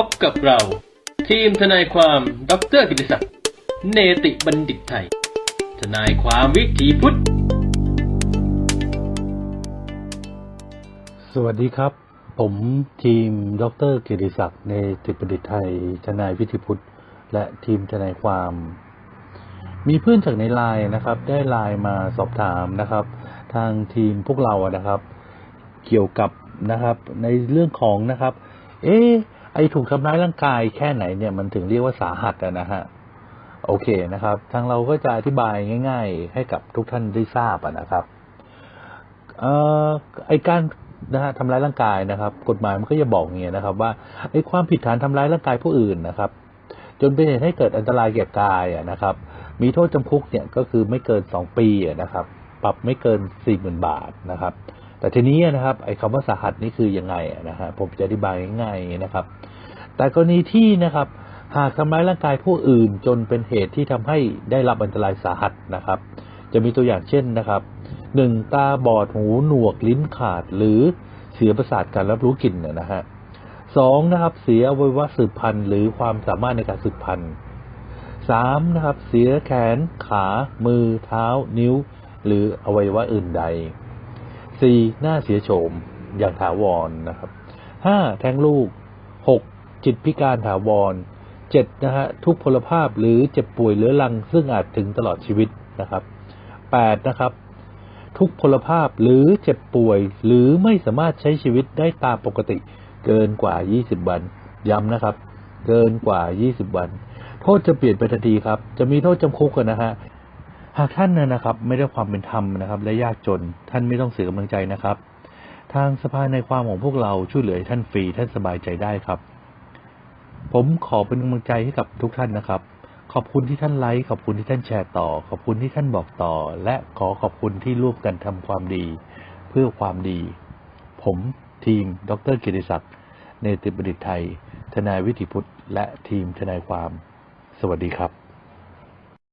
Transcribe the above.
พบกับเรา ทีมทนายความดรกิติศักดิ์เนติบัณฑิตไทย ทนายความวิถีพุทธ สวัสดีครับ ผมทีมดรกียรติศักดิ์ในติประดิษฐ์ไทย ทนายวิธิพุทธ และทีมทนายความ มีเพื่อนจากในไลน์นะครับ ได้ไลน์มาสอบถามนะครับ ทางทีมพวกเราอะนะครับ เกี่ยวกับนะครับ ในเรื่องของนะครับ เอ๊ะ ไอ้ถูกทำร้ายร่างกายแค่ไหนเนี่ยมันถึงเรียกว่าสาหัสอะนะฮะโอเคนะครับ ทางเราก็จะอธิบายง่าย ๆ ให้กับทุกท่านได้ทราบอะนะครับเอ่อไอการนะฮะทำร้ายร่างกายนะครับ กฎหมายมันก็จะบอกเงี้ยนะครับ ว่าไอ้ความผิดฐานทำร้ายร่างกายผู้อื่นนะครับ จนเป็นเหตุให้เกิดอันตรายแก่กายอะนะครับ มีโทษจำคุกเนี่ยก็คือไม่เกินสองปีนะครับ ปรับไม่เกินสี่หมื่นบาทนะครับ แต่ทีนี้นะครับไอ้คำว่าสาหัสนี่คือยังไงนะฮะผมจะอธิบายง่ายๆนะครับ แต่กรณีที่นะครับ หากทำร้ายร่างกายผู้อื่นจนเป็นเหตุที่ทำให้ได้รับอันตรายสาหัสนะครับ จะมีตัวอย่างเช่นนะครับหนึ่งตาบอดหูหนวกลิ้นขาดหรือเสียประสาทการรับรู้กลิ่นนะฮะสองนะครับ เสียอวัยวะสืบพันธุ์หรือความสามารถในการสืบพันธุ์สามนะครับ เสียแขน ขา มือ เท้า นิ้ว หรืออวัยวะอื่นใด สี่หน้าเสียโฉมอย่างถาวรนะครับห้าแท้งลูกหกจิตพิการถาวรเจ็ดนะฮะทุกพลภาพหรือเจ็บป่วยเรื้อรัง ซึ่งอาจถึงตลอดชีวิตนะครับแปดนะครับ ทุกพลภาพหรือเจ็บป่วย หรือไม่สามารถใช้ชีวิตได้ตามปกติ เกินกว่า20วัน ย้ำนะครับ เกินกว่า20วัน โทษจะเปลี่ยนไปทันทีครับ จะมีโทษจำคุกกันนะฮะ หากท่านนะนะครับ ไม่ได้ความเป็นธรรมนะครับ และยากจนท่านไม่ต้องเสียกำลังใจนะครับ ทางสภาในความของพวกเราช่วยเหลือท่านฟรีท่านสบายใจได้ครับ ผมขอเป็นกำลังใจให้กับทุกท่านนะครับ ขอบคุณที่ท่านไลค์ขอบคุณที่ท่านแชร์ต่อ ขอบคุณที่ท่านบอกต่อ และขอขอบคุณที่ร่วมกันทำความดี เพื่อความดี ผมทีม ดรกิติศักดิ์เนติบัณฑิตไทย ทนายวิถีพุทธ และทีมทนายความ สวัสดีครับ